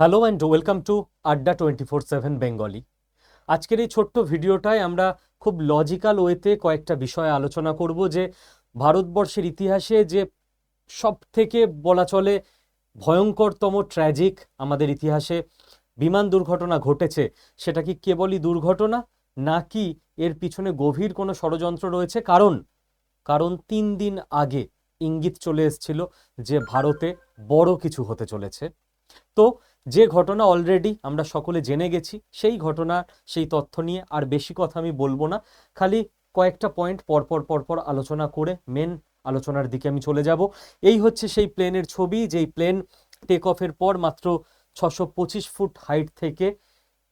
Hello and welcome to Adda twenty four seven Bengali আজকের এই ছোট্ট ভিডিওটায় আমরা খুব লজিক্যাল ওয়েতে কয়েকটা বিষয়ে আলোচনা করব যে ভারতবর্ষের ইতিহাসে যে সব থেকে বলা চলে ভয়ঙ্করতম ট্র্যাজিক আমাদের ইতিহাসে বিমান দুর্ঘটনা ঘটেছে, সেটা কি কেবলই দুর্ঘটনা নাকি এর পিছনে গভীর কোনো ষড়যন্ত্র রয়েছে? কারণ কারণ তিন দিন আগে ইঙ্গিত চলে এসেছিল যে ভারতে বড় কিছু হতে চলেছে। তো যে ঘটনা অলরেডি আমরা সকলে জেনে গেছি, সেই ঘটনা, সেই তথ্য নিয়ে আর বেশি কথা আমি বলব না। খালি কয়েকটা পয়েন্ট পরপর পরপর আলোচনা করে মেন আলোচনার দিকে আমি চলে যাব। এই হচ্ছে সেই প্লেনের ছবি, যেই প্লেন টেক অফের পর মাত্র ছশো পঁচিশ ফুট হাইট থেকে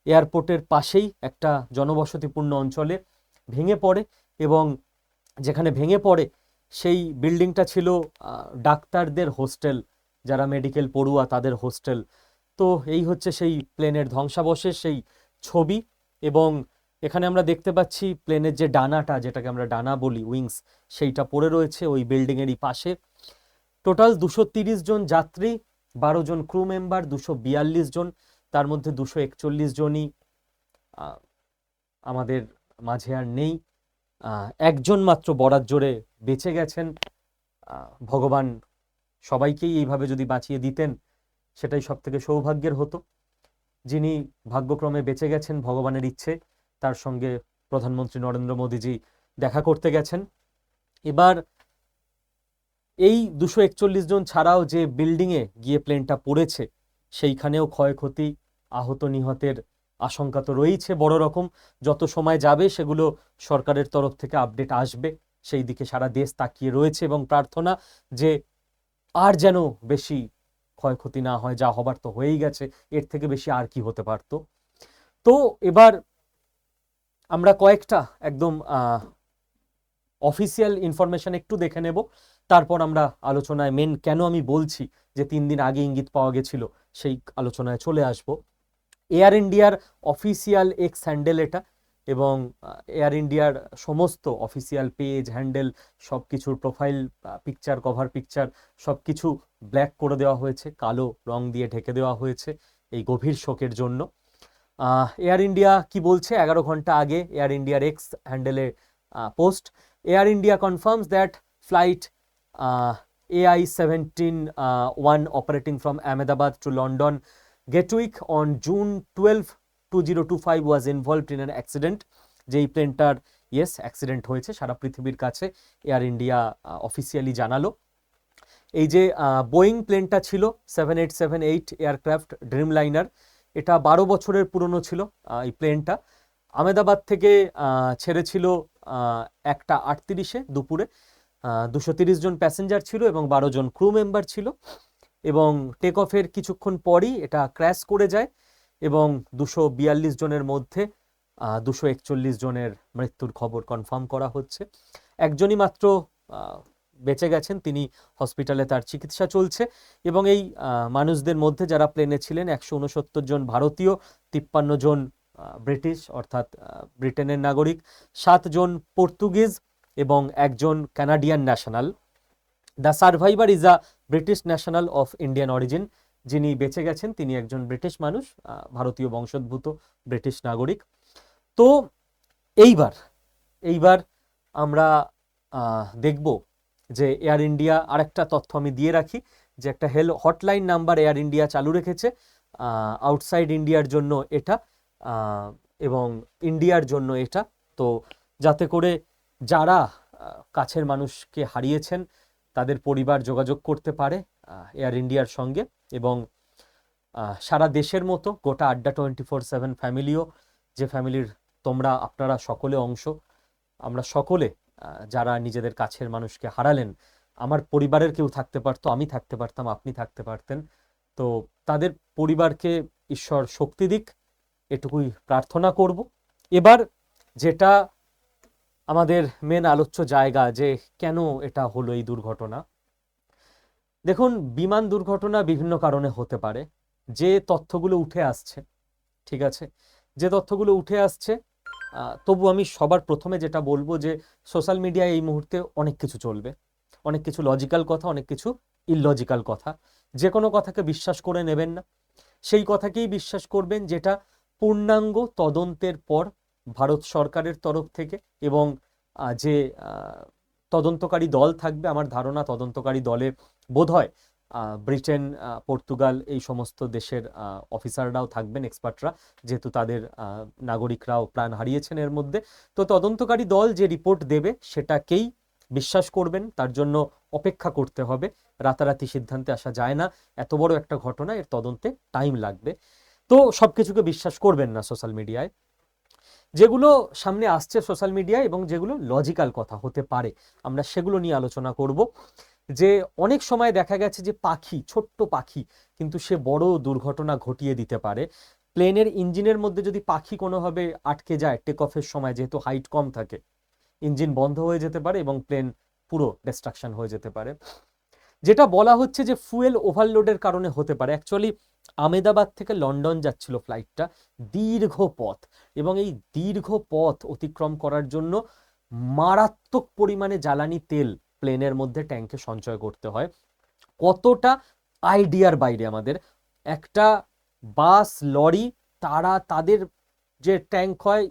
এয়ারপোর্টের পাশেই একটা জনবসতিপূর্ণ অঞ্চলে ভেঙে পড়ে এবং যেখানে ভেঙে পড়ে সেই বিল্ডিংটা ছিল ডাক্তারদের হোস্টেল যারা মেডিকেল পড়ুয়া তাদের হোস্টেল তো এই হচ্ছে সেই প্লেনের ধ্বংসাবশেষ, সেই ছবি। এবং এখানে আমরা দেখতে পাচ্ছি প্লেনের যে ডানাটা, যেটাকে আমরা ডানা বলি, উইংস, সেইটা পড়ে রয়েছে ওই বিল্ডিংয়েরই পাশে। টোটাল দুশো তিরিশ জন যাত্রী, বারো জন ক্রু মেম্বার, দুশো বিয়াল্লিশ জন, তার মধ্যে দুশো একচল্লিশ জনই আমাদের মাঝে আর নেই। একজন মাত্র বরাত জোরে বেঁচে গেছেন। ভগবান সবাইকেই এইভাবে যদি বাঁচিয়ে দিতেন সেটাই সব থেকে সৌভাগ্যের হতো। যিনি ভাগ্যক্রমে বেঁচে গেছেন ভগবানের ইচ্ছে, তার সঙ্গে প্রধানমন্ত্রী নরেন্দ্র মোদীজি দেখা করতে গেছেন। এবার এই দুশো একচল্লিশ জন ছাড়াও যে বিল্ডিংয়ে গিয়ে প্লেনটা পড়েছে, সেইখানেও ক্ষয়ক্ষতি, আহত নিহতের আশঙ্কা তো রয়েছে বড় রকম। যত সময় যাবে সেগুলো সরকারের তরফ থেকে আপডেট আসবে। সেই দিকে সারা দেশ তাকিয়ে রয়েছে এবং প্রার্থনা যে আর যেন বেশি ক্ষয়ক্ষতি না হয়, যা হবার তো হয়েই গেছে, এর থেকে বেশি আর কি হতে পারতো? তো এবার আমরা কয়েকটা একদম অফিসিয়াল ইনফরমেশন একটু দেখে নেব। তারপর আমরা আলোচনায় মেন কেন আমি বলছি যে তিন দিন আগে ইঙ্গিত পাওয়া গেছিল, সেই আলোচনায় চলে আসব। এয়ার ইন্ডিয়ার অফিসিয়াল এক্স হ্যান্ডেল এটা এবং এয়ার ইন্ডিয়ার সমস্ত অফিসিয়াল পেজ হ্যান্ডেল সব কিছুর প্রোফাইল পিকচার কভার পিকচার সব কিছু ব্ল্যাক করে দেওয়া হয়েছে, কালো রং দিয়ে ঢেকে দেওয়া হয়েছে এই গভীর শোকের জন্য। এয়ার ইন্ডিয়া কি বলছে? এগারো ঘণ্টা আগে এয়ার ইন্ডিয়ার এক্স হ্যান্ডেলে post Air India confirms that flight AI seventeen one operating from Ahmedabad to London Gatwick on June twelve two zero two five was involved in an accident যেই প্লেনটার yes accident হয়েছে, সারা পৃথিবীর কাছে air India officially জানালো। এই যে Boeing প্লেনটা ছিল seven eight seven eight aircraft dreamliner এটা বারো বছরের পুরনো ছিল এই প্লেনটা আহমেদাবাদ থেকে ছেড়েছিল একটা আটত্রিশে দুপুরে দুশো তিরিশ জন প্যাসেঞ্জার ছিল এবং বারো জন ক্রু মেম্বার ছিল। এবং টেক অফের কিছুক্ষণ পরই এটা ক্র্যাশ করে যায়। এবং দুশো বিয়াল্লিশ জনের মধ্যে দুশো একচল্লিশ জনের মৃত্যুর খবর কনফার্ম করা হচ্ছে। একজনই মাত্র বেঁচে গেছেন, তিনি হসপিটালে তার চিকিৎসা চলছে এবং এই মানুষদের মধ্যে যারা প্লেনে ছিলেন, একশো উনসত্তর জন ভারতীয়, তিপ্পান্ন জন ব্রিটিশ, অর্থাৎ ব্রিটেনের নাগরিক সাতজন পর্তুগিজ এবং একজন Canadian national the survivor is a British national of Indian origin যিনি বেঁচে গেছেন, তিনি একজন ব্রিটিশ মানুষ ভারতীয় বংশোদ্ভূত ব্রিটিশ নাগরিক। তো এইবার এইবার আমরা দেখব যে এয়ার ইন্ডিয়া আরেকটা তথ্য আমি দিয়ে রাখি, যে একটা help hotline number Air India চালু রেখেছে আউটসাইড ইন্ডিয়ার জন্য এটা এবং ইন্ডিয়ার জন্য এটা। তো যাতে করে যারা কাছের মানুষকে হারিয়েছেন, তাদের পরিবার যোগাযোগ করতে পারে এয়ার ইন্ডিয়ার সঙ্গে। এবং সারা দেশের মতো গোটা আড্ডা টোয়েন্টি ফোর সেভেন ফ্যামিলিও যে ফ্যামিলির তোমরা, আপনারা সকলে অংশ, আমরা সকলে যারা নিজেদের কাছের মানুষকে হারালেন, আমার পরিবারের কেউ থাকতে পারতো, আমি থাকতে পারতাম, আপনি থাকতে পারতেন। তো তাদের পরিবারকে ঈশ্বর শক্তি দিক, এটুকুই প্রার্থনা করব। এবার যেটা আমাদের মেন আলোচ্য জায়গা যে কেন এটা হলো এই দুর্ঘটনা দেখুন, বিমান দুর্ঘটনা বিভিন্ন কারণে হতে পারে। যে তথ্যগুলো উঠে আসছে, ঠিক আছে? যে তথ্যগুলো উঠে আসছে তবু আমি সবার প্রথমে যেটা বলব যে, সোশ্যাল মিডিয়ায় এই মুহূর্তে অনেক কিছু চলবে। অনেক কিছু লজিক্যাল কথা, অনেক কিছু ইললজিক্যাল কথা। যে কোনো কথাকে বিশ্বাস করে নেবেন না। সেই কথাকেই বিশ্বাস করবেন যেটা পূর্ণাঙ্গ তদন্তের পর ভারত সরকারের তরফ থেকে এবং যে তদন্তকারী দল থাকবে, আমার ধারণা তদন্তকারী দলে বোধ হয় ব্রিটেন পর্তুগাল এই সমস্ত দেশের অফিসাররাও থাকবেন, এক্সপার্টরা, যেহেতু তাদের নাগরিকরাও প্রাণ হারিয়েছেন এর মধ্যে। তো তদন্তকারী দল যে রিপোর্ট দেবে সেটাকেই বিশ্বাস করবেন, তার জন্য অপেক্ষা করতে হবে। রাতারাতি সিদ্ধান্তে আসা যায় না, এত বড় একটা ঘটনা, এর তদন্তে টাইম লাগবে। তো সবকিছুকে বিশ্বাস করবেন না সোশ্যাল মিডিয়ায়। যেগুলো সামনে আসছে সোশ্যাল মিডিয়ায় এবং যেগুলো লজিক্যাল কথা হতে পারে, আমরা সেগুলো নিয়ে আলোচনা করব। যে অনেক সময় দেখা গেছে যে পাখি, ছোট্ট পাখি, কিন্তু সে বড় দুর্ঘটনা ঘটিয়ে দিতে পারে। প্লেনের ইঞ্জিনের মধ্যে যদি পাখি কোনোভাবে আটকে যায় টেক অফের সময় যেহেতু হাইট কম থাকে, ইঞ্জিন বন্ধ হয়ে যেতে পারে এবং প্লেন পুরো ডিস্ট্রাকশন হয়ে যেতে পারে। যেটা বলা হচ্ছে যে ফুয়েল ওভারলোডের কারণে হতে পারে। অ্যাকচুয়ালি আমেদাবাদ থেকে লন্ডন যাচ্ছিল ফ্লাইটটা দীর্ঘ পথ এবং এই দীর্ঘ পথ অতিক্রম করার জন্য মারাত্মক পরিমাণে জ্বালানি তেল প্লেনের মধ্যে ট্যাঙ্কে সঞ্চয় করতে হয়। কতটা আইডিয়ার বাইরে আমাদের? একটা বাস, লরি, তারা, তাদের যে ট্যাঙ্ক হয়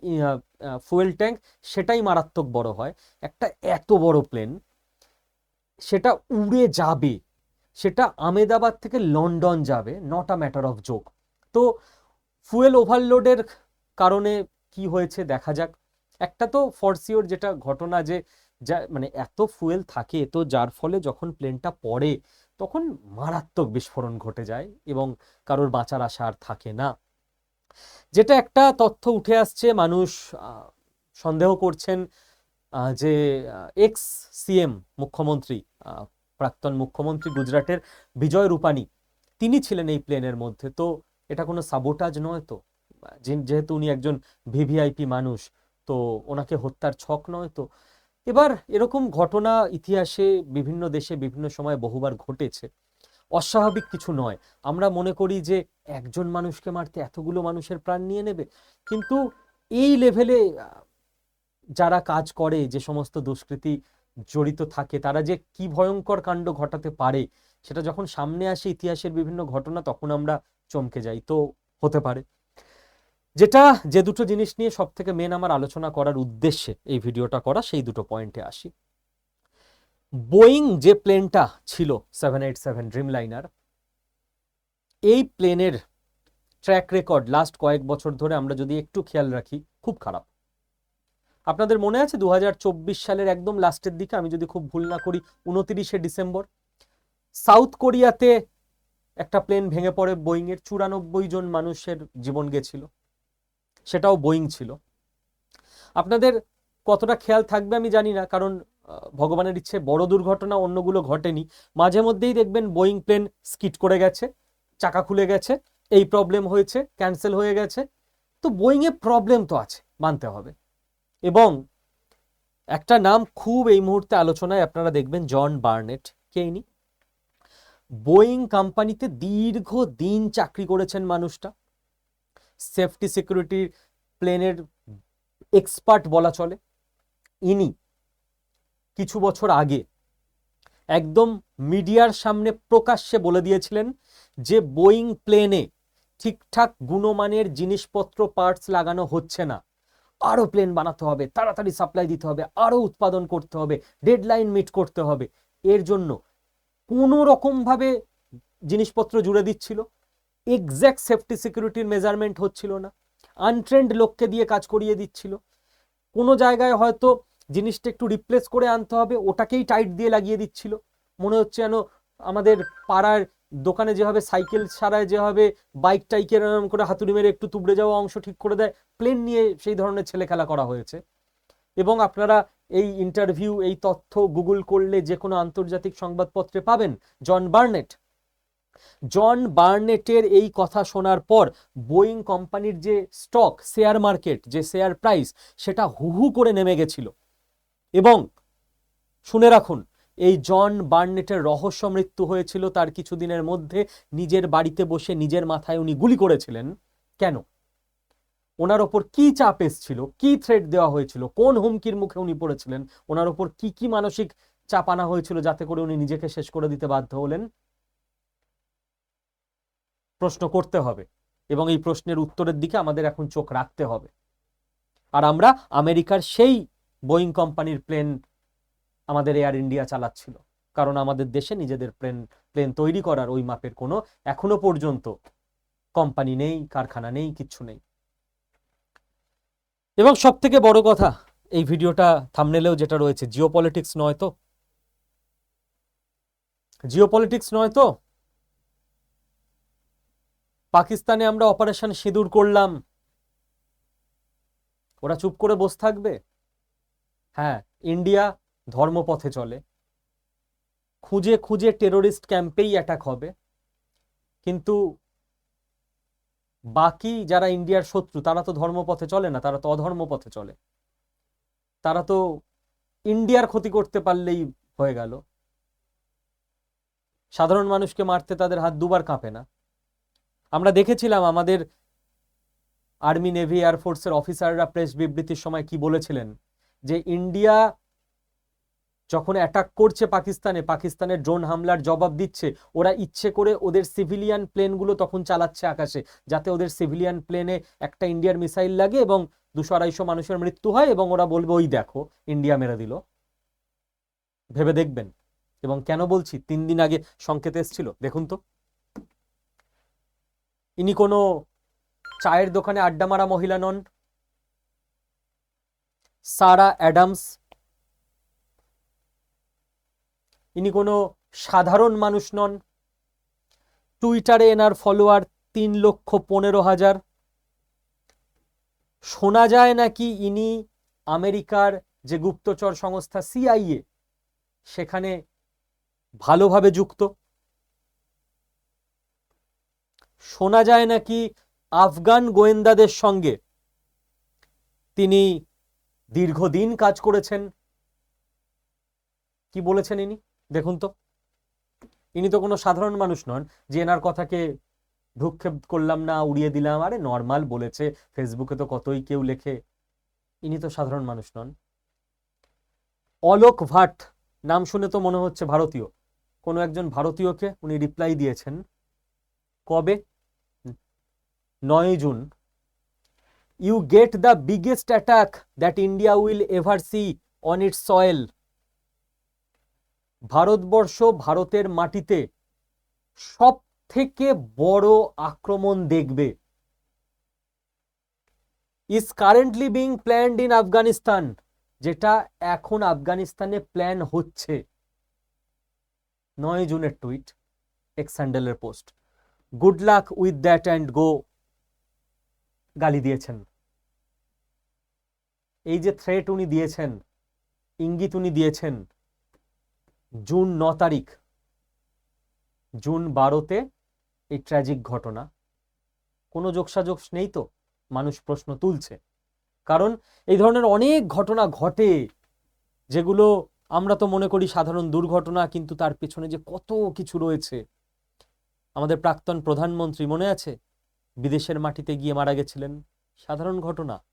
ফুয়েল ট্যাঙ্ক, সেটাই মারাত্মক বড় হয়। একটা এত বড় প্লেন, সেটা উড়ে যাবে, সেটা আমেদাবাদ থেকে লন্ডন যাবে not a matter of joke তো ফুয়েল ওভারলোডের কারণে কি হয়েছে দেখা যাক। একটা তো ফরসিওর যেটা ঘটনা যে যা মানে এত ফুয়েল থাকে তো যার ফলে যখন প্লেনটা পড়ে, তখন মারাত্মক বিস্ফোরণ ঘটে যায় এবং কারোর বাঁচার আশা আর থাকে না। যেটা একটা তথ্য উঠে আসছে, মানুষ সন্দেহ করছেন যে এক্স সিএম মুখ্যমন্ত্রী প্রাক্তন মুখ্যমন্ত্রী গুজরাটের বিজয় রূপানি, তিনি ছিলেন এই প্লেনের মধ্যে। তো এটা কোনো সাবোটাজ নয় তো? যেহেতু উনি একজন ভিভিআইপি মানুষ, তো ওনাকে হত্যার ছক নয় তো? এবার এরকম ঘটনা ইতিহাসে বিভিন্ন দেশে বিভিন্ন সময় বহুবার ঘটেছে। অস্বাভাবিক কিছু নয়। আমরা মনে করি যে একজন মানুষকে মারতে এতগুলো মানুষের প্রাণ নিয়ে নেবে। কিন্তু এই লেভেলে যারা কাজ করে, যে সমস্ত দুষ্কৃতী জড়িত থাকে, তারা যে কি ভয়ঙ্কর কাণ্ড ঘটাতে পারে, সেটা যখন সামনে আসে ইতিহাসের বিভিন্ন ঘটনা, তখন আমরা চমকে যাই। তো হতে পারে। যেটা যে দুটো জিনিস নিয়ে সব থেকে মেন আমার আলোচনা করার উদ্দেশ্যে এই ভিডিওটা করা, সেই দুটো পয়েন্টে আসি। বোয়িং যে প্লেনটা ছিল seven eight seven dream liner এই প্লেনের ট্র্যাক রেকর্ড লাস্ট কয়েক বছর ধরে আমরা যদি একটু খেয়াল রাখি, খুব খারাপ। আপনাদের মনে আছে দু হাজার চব্বিশ সালের একদম লাস্টের দিকে? আমি যদি খুব ভুল না করি, উনতিরিশে ডিসেম্বর। সাউথ কোরিয়াতে একটা প্লেন ভেঙে পড়ে বোয়িং এর চুরানব্বই জন মানুষের জীবন গেছিল। সেটাও বোয়িং ছিল। আপনাদের কতটা খেয়াল থাকবে আমি জানি না, কারণ ভগবানের ইচ্ছে বড় দুর্ঘটনা অন্যগুলো ঘটেনি। মাঝে মধ্যেই দেখবেন বোয়িং প্লেন স্কিট করে গেছে, চাকা খুলে গেছে, এই প্রবলেম হয়েছে, ক্যান্সেল হয়ে গেছে। তো বোয়িং এ প্রবলেম তো আছে, মানতে হবে। এবং একটা নাম খুব এই মুহূর্তে আলোচনায় আপনারা দেখবেন, জন বার্নেট। কে ইনি? বোয়িং কোম্পানিতে দীর্ঘ দিন চাকরি করেছেন মানুষটা। সেফটি সিকিউরিটি প্লেনের এক্সপার্ট বলা চলে। ইনি কিছু বছর আগে একদম মিডিয়ার সামনে প্রকাশ্যে বলে দিয়েছিলেন যে বোয়িং প্লেনে ঠিকঠাক গুণমানের জিনিসপত্র, পার্টস লাগানো হচ্ছে না। আরও প্লেন বানাতে হবে, তাড়াতাড়ি সাপ্লাই দিতে হবে, আরও উৎপাদন করতে হবে, ডেডলাইন মিট করতে হবে। এর জন্য কোনো রকমভাবে জিনিসপত্র জুড়ে দিচ্ছিল। এক্স্যাক্ট সেফটি সিকিউরিটির মেজারমেন্ট হচ্ছিল না। আনট্রেন্ড লোককে দিয়ে কাজ করিয়ে দিচ্ছিল। কোনো জায়গায় হয়তো জিনিসটা একটু রিপ্লেস করে আনতে হবে, ওটাকেই টাইট দিয়ে লাগিয়ে দিচ্ছিল। মনে হচ্ছে যেন আমাদের পাড়ার দোকানে যেভাবে সাইকেল সারায় যেভাবে বাইক টাইকের এরম করে হাতুড়ি মেরে একটু তুবড়ে যাওয়া অংশ ঠিক করে দেয় প্লেন নিয়ে সেই ধরনের ছেলে খেলা করা হয়েছে। এবং আপনারা এই ইন্টারভিউ এই তথ্য গুগল করলে যে কোনো আন্তর্জাতিক সংবাদপত্রে পাবেন। জন বার্নেট। জন বার্নেটের এই কথা শোনার পর বোয়িং কোম্পানির যে স্টক, শেয়ার মার্কেট, যে শেয়ার প্রাইস, সেটা হুহু করে নেমে গেছিল। এবং শুনে রাখুন, এই জন বার্নেটের রহস্য মৃত্যু হয়েছিল তার কিছুদিনের মধ্যে নিজের বাড়িতে বসে নিজের মাথায় উনি গুলি করেছিলেন। কেন? ওনার ওপর কি চাপ এসছিল? কি থ্রেট দেওয়া হয়েছিল? কোন হুমকির মুখে উনি পড়েছিলেন? ওনার ওপর কি কি মানসিক চাপ আনা হয়েছিল যাতে করে উনি নিজেকে শেষ করে দিতে বাধ্য হলেন? প্রশ্ন করতে হবে এবং এই প্রশ্নের উত্তরের দিকে আমাদের এখন চোখ রাখতে হবে। আর আমরা আমেরিকার সেই বোয়িং কোম্পানির প্লেন আমাদের এয়ার ইন্ডিয়া চালাচ্ছিল। কারণ আমাদের দেশে নিজেদের প্লেন প্লেন তৈরি করার ওই মাপের কোনো এখনও পর্যন্ত কোম্পানি নেই, কারখানা নেই, কিচ্ছু নেই। এবং সব থেকে বড় কথা, এই ভিডিওটা থামনেলেও যেটা রয়েছে জিও নয় তো? জিও নয় তো? পাকিস্তানে আমরা অপারেশন সিঁদুর করলাম। ওরা চুপ করে বসে থাকবে? হ্যাঁ ইন্ডিয়া ধর্মপথে চলে। খুঁজে খুঁজে টেরোরিস্ট ক্যাম্পেই অ্যাটাক হবে। কিন্তু বাকি যারা ইন্ডিয়ার শত্রু, তারা তো ধর্মপথে চলে না, তারা তো অধর্ম পথে চলে। তারা তো ইন্ডিয়ার ক্ষতি করতে পারলেই হয়ে গেল। সাধারণ মানুষকে মারতে তাদের হাত দুবার কাঁপে না। আমরা দেখেছিলাম আমাদের আর্মি, নেভি এয়ারফোর্সের অফিসাররা প্রেস বিবৃতির সময় কি বলেছিলেন? যে ইন্ডিয়া যখন অ্যাটাক করছে পাকিস্তানে পাকিস্তানের ড্রোন হামলার জবাব দিচ্ছে, ওরা ইচ্ছে করে ওদের সিভিলিয়ান প্লেনগুলো তখন চালাচ্ছে আকাশে, যাতে ওদের সিভিলিয়ান প্লেনে একটা ইন্ডিয়ার মিসাইল লাগে এবং দুশো আড়াইশো মানুষের মৃত্যু হয় এবং ওরা বলবে, ওই দেখো, ইন্ডিয়া মেরে দিল। ভেবে দেখবেন। এবং কেন বলছি? তিন দিন আগে সংকেত এসছিল। দেখুন তো। ইনি কোনো চায়ের দোকানে আড্ডা মারা মহিলা নন। সারা অ্যাডামস। ইনি কোনো সাধারণ মানুষ নন। টুইটারে এনার ফলোয়ার তিন লক্ষ পনেরো হাজার। শোনা যায় নাকি ইনি আমেরিকার যে গুপ্তচর সংস্থা সিআইএ, সেখানে ভালোভাবে যুক্ত? শোনা যায় নাকি আফগান গোয়েন্দাদের সঙ্গে? তিনি দীর্ঘদিন কাজ করেছেন। কি বলেছেন ইনি? দেখুন তো। ইনি তো কোনো সাধারণ মানুষ নন। যে এনার কথাকে ভ্রুক্ষেপ করলাম না, উড়িয়ে দিলাম, আরে নর্মাল বলেছে, ফেসবুকে তো কতই কেউ লেখে। ইনি তো সাধারণ মানুষ নন। অলোক ভাট, নাম শুনে তো মনে হচ্ছে ভারতীয়। কোনো একজন ভারতীয়কে উনি রিপ্লাই দিয়েছেন। কবে? নয় June. You get the biggest attack that India will ever see on its soil Bharatvarsha ভারতের মাটিতে সব থেকে বড় আক্রমণ দেখবে। Is currently being planned in Afghanistan যেটা এখন আফগানিস্তানে প্ল্যান হচ্ছে। নয় জুনের tweet X হ্যান্ডেলের post. Good luck with that and go গালি দিয়েছেন। এই যে থ্রেট উনি দিয়েছেন, ইঙ্গিত উনি দিয়েছেন, জুন ন তারিখ, জুন বারোতে এই ট্র্যাজিক ঘটনা। কোনো যোগসাযোগ নেই তো? মানুষ প্রশ্ন তুলছে। কারণ এই ধরনের অনেক ঘটনা ঘটে, যেগুলো আমরা তো মনে করি সাধারণ দুর্ঘটনা, কিন্তু তার পেছনে যে কত কিছু রয়েছে আমাদের প্রাক্তন প্রধানমন্ত্রী মনে আছে? বিদেশের মাটিতে গিয়ে মারা গেছিলেন। সাধারণ ঘটনা।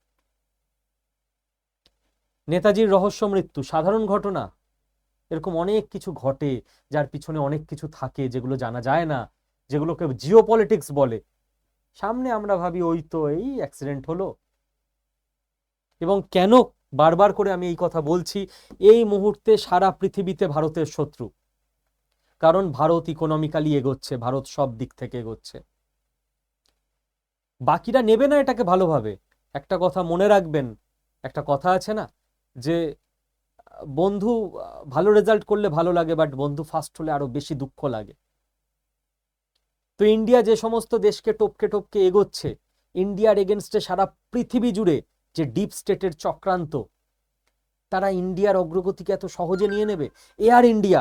নেতাজির রহস্য মৃত্যু, সাধারণ ঘটনা। এরকম অনেক কিছু ঘটে, যার পিছনে অনেক কিছু থাকে, যেগুলো জানা যায় না, যেগুলোকে জিও পলিটিক্স বলে। সামনে আমরা ভাবি, ওই তো এই অ্যাক্সিডেন্ট হলো। এবং কেন বারবার করে আমি এই কথা বলছি? এই মুহূর্তে সারা পৃথিবীতে ভারতের শত্রু। কারণ ভারত ইকোনমিক্যালি এগোচ্ছে, ভারত সব দিক থেকে এগোচ্ছে। বাকিরা নেবে না এটাকে ভালোভাবে। একটা কথা মনে রাখবেন, একটা কথা আছে না, যে বন্ধু, ভালো রেজাল্ট করলে ভালো লাগে বাট বন্ধু ফার্স্ট হলে আরও বেশি দুঃখ লাগে। তো ইন্ডিয়া যে সমস্ত দেশকে টপকে টপকে এগোচ্ছে ইন্ডিয়ার এগেনস্টে সারা পৃথিবী জুড়ে যে ডিপ স্টেটের চক্রান্ত, তারা ইন্ডিয়ার অগ্রগতিকে এত সহজে নিয়ে নেবে? এয়ার ইন্ডিয়া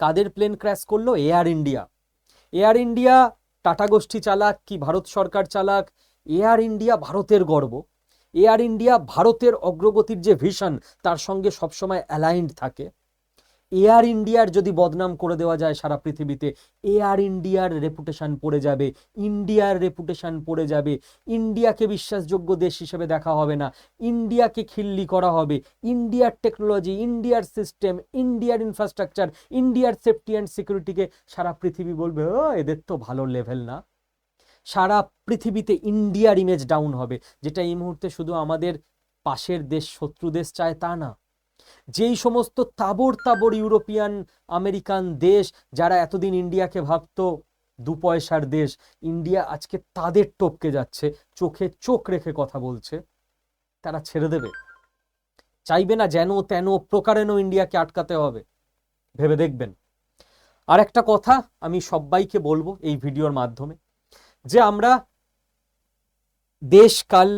কাদের প্লেন ক্র্যাশ করল? Air India air India Tata গোষ্ঠী চালাক কি ভারত সরকার চালাক? এয়ার ইন্ডিয়া ভারতের গর্ব। এয়ার ইন্ডিয়া ভারতের অগ্রগতির যে ভিশন তার সঙ্গে সবসময় অ্যালাইন্ড থাকে। এয়ার ইন্ডিয়ার যদি বদনাম করে দেওয়া যায় সারা পৃথিবীতে এয়ার ইন্ডিয়ার রেপুটেশান পড়ে যাবে ইন্ডিয়ার রেপুটেশান পড়ে যাবে। ইন্ডিয়াকে বিশ্বাসযোগ্য দেশ হিসেবে দেখা হবে না। ইন্ডিয়াকে খিল্লি করা হবে। ইন্ডিয়ার টেকনোলজি ইন্ডিয়ার সিস্টেম ইন্ডিয়ার ইনফ্রাস্ট্রাকচার ইন্ডিয়ার সেফটি অ্যান্ড সিকিউরিটিকে সারা পৃথিবী বলবে, ও, এদের তো ভালো লেভেল না। সারা পৃথিবীতে ইন্ডিয়ার ইমেজ ডাউন হবে, যেটা এই মুহূর্তে শুধু আমাদের পাশের দেশ, শত্রু দেশ চায় তা না। যেই সমস্ত তাবর তাবর ইউরোপিয়ান, আমেরিকান দেশ যারা এতদিন ইন্ডিয়াকে ভাবতো দু পয়সার দেশ, ইন্ডিয়া আজকে তাদের টপকে যাচ্ছে, চোখে চোখ রেখে কথা বলছে, তারা ছেড়ে দেবে। চাইবে না যেন তেন প্রকারেণ ইন্ডিয়াকে আটকাতে হবে, ভেবে দেখবেন। আর একটা কথা আমি সবাইকে বলব এই ভিডিওর মাধ্যমে, যে আমরা দেশকাল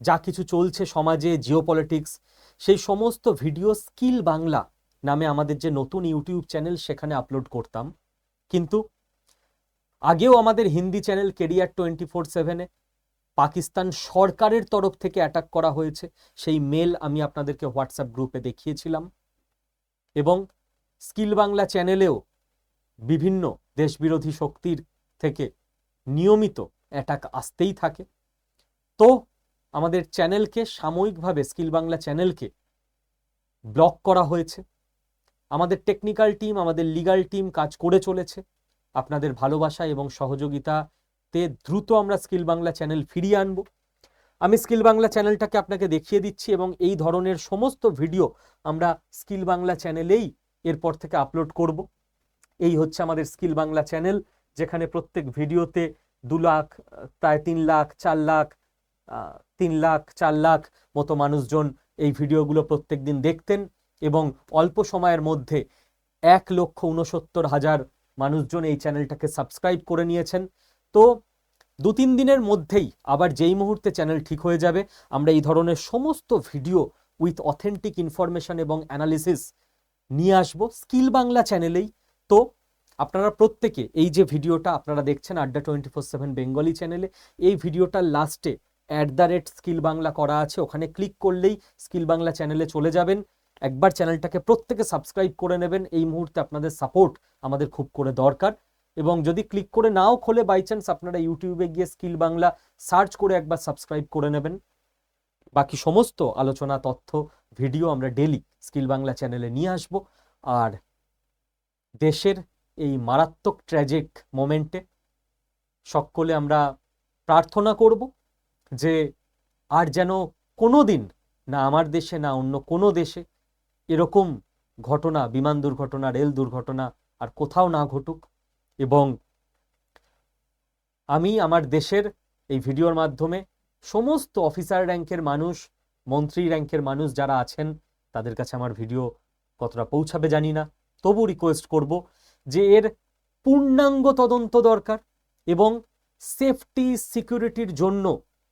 যা কিছু চলছে, সমাজে জিওপলিটিক্স সেই সমস্ত ভিডিও স্কিল বাংলা নামে আমাদের যে নতুন ইউটিউব চ্যানেল সেখানে আপলোড করতাম। কিন্তু আগেও আমাদের Hindi channel career twenty four সেভেনে পাকিস্তান সরকারের তরফ থেকে অ্যাটাক করা হয়েছে। সেই মেল আমি আপনাদেরকে হোয়াটসঅ্যাপ গ্রুপে দেখিয়েছিলাম। এবং স্কিল বাংলা চ্যানেলেও বিভিন্ন দেশবিরোধী শক্তির থেকে নিয়মিত অ্যাটাক আসতেই থাকে। তো আমাদের চ্যানেলকে, সাময়িকভাবে স্কিল বাংলা চ্যানেলকে ব্লক করা হয়েছে। আমাদের টেকনিক্যাল টিম, আমাদের লিগ্যাল টিম কাজ করে চলেছে। আপনাদের ভালোবাসা এবং সহযোগিতাতে দ্রুত আমরা স্কিল বাংলা চ্যানেল ফিরিয়ে আনব। আমি স্কিল বাংলা চ্যানেলটাকে আপনাকে দেখিয়ে দিচ্ছি এবং এই ধরনের সমস্ত ভিডিও আমরা স্কিল বাংলা চ্যানেলেই এরপর থেকে আপলোড করব। এই হচ্ছে আমাদের স্কিল বাংলা চ্যানেল, যেখানে প্রত্যেক ভিডিওতে দু লাখ, প্রায় তিন লাখ, চার লাখ তিন লাখ, চার লাখ মতো মানুষজন এই ভিডিওগুলো প্রত্যেক দিন দেখতেন এবং অল্প সময়ের মধ্যে এক লক্ষ উনসত্তর হাজার মানুষজন এই চ্যানেলটাকে সাবস্ক্রাইব করে নিয়েছেন। তো দু তিন দিনের মধ্যেই আবার যেই মুহূর্তে চ্যানেল ঠিক হয়ে যাবে, আমরা এই ধরনের সমস্ত ভিডিও উইথ অথেন্টিক ইনফরমেশন এবং অ্যানালিসিস নিয়ে আসব স্কিল বাংলা চ্যানেলেই। তো আপনারা প্রত্যেকে এই যে ভিডিওটা আপনারা দেখছেন আড্ডা টোয়েন্টি ফোর সেভেন বেঙ্গলি চ্যানেলে, এই ভিডিওটার লাস্টে at the rate skill Bangla করা আছে, ওখানে ক্লিক করলেই স্কিল বাংলা চ্যানেলে চলে যাবেন। একবার চ্যানেলটাকে প্রত্যেকে সাবস্ক্রাইব করে নেবেন, এই মুহূর্তে আপনাদের সাপোর্ট আমাদের খুব করে দরকার। এবং যদি ক্লিক করে নাও খোলে বাই চান্স আপনারা ইউটিউবে গিয়ে স্কিল বাংলা সার্চ করে একবার সাবস্ক্রাইব করে নেবেন। বাকি সমস্ত আলোচনা, তথ্য ভিডিও আমরা ডেলি স্কিল বাংলা চ্যানেলে নিয়ে আসব। আর দেশের এই মারাত্মক ট্র্যাজিক মোমেন্টে সকলে আমরা প্রার্থনা করব। যে আর যেন কোনো দিন না আমার দেশে, না অন্য কোনো দেশে এরকম ঘটনা, বিমান দুর্ঘটনা, রেল দুর্ঘটনা আর কোথাও না ঘটুক। এবং আমি আমার দেশের এই ভিডিওর মাধ্যমে সমস্ত অফিসার র্যাঙ্কের মানুষ, মন্ত্রী র্যাঙ্কের মানুষ যারা আছেন, তাদের কাছে আমার ভিডিও কতটা পৌঁছাবে জানি না। তবু রিকোয়েস্ট করব যে এর পূর্ণাঙ্গ তদন্ত দরকার এবং সেফটি সিকিউরিটির জন্য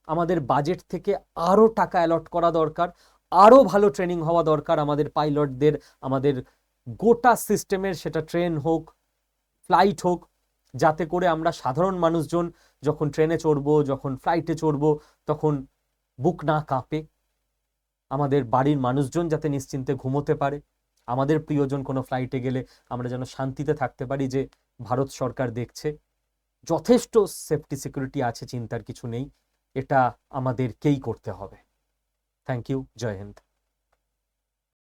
আমাদের বাজেট থেকে আরও টাকা অ্যালট করা দরকার আরও ভালো ট্রেনিং হওয়া দরকার আমাদের পাইলটদের আমাদের গোটা সিস্টেমের সেটা ট্রেন হোক ফ্লাইট হোক, যাতে করে আমরা সাধারণ মানুষজন যখন ট্রেনে চড়বো, যখন ফ্লাইটে চড়বো, তখন বুক না কাঁপে। আমাদের বাড়ির মানুষজন যাতে নিশ্চিন্তে ঘুমোতে পারে। আমাদের প্রিয়জন কোনো ফ্লাইটে গেলে আমরা যেন শান্তিতে থাকতে পারি, যে ভারত সরকার দেখছে। যথেষ্ট সেফটি সিকিউরিটি আছে, চিন্তার কিছু নেই। এটা আমাদেরকেই করতে হবে। Thank you Joy Hind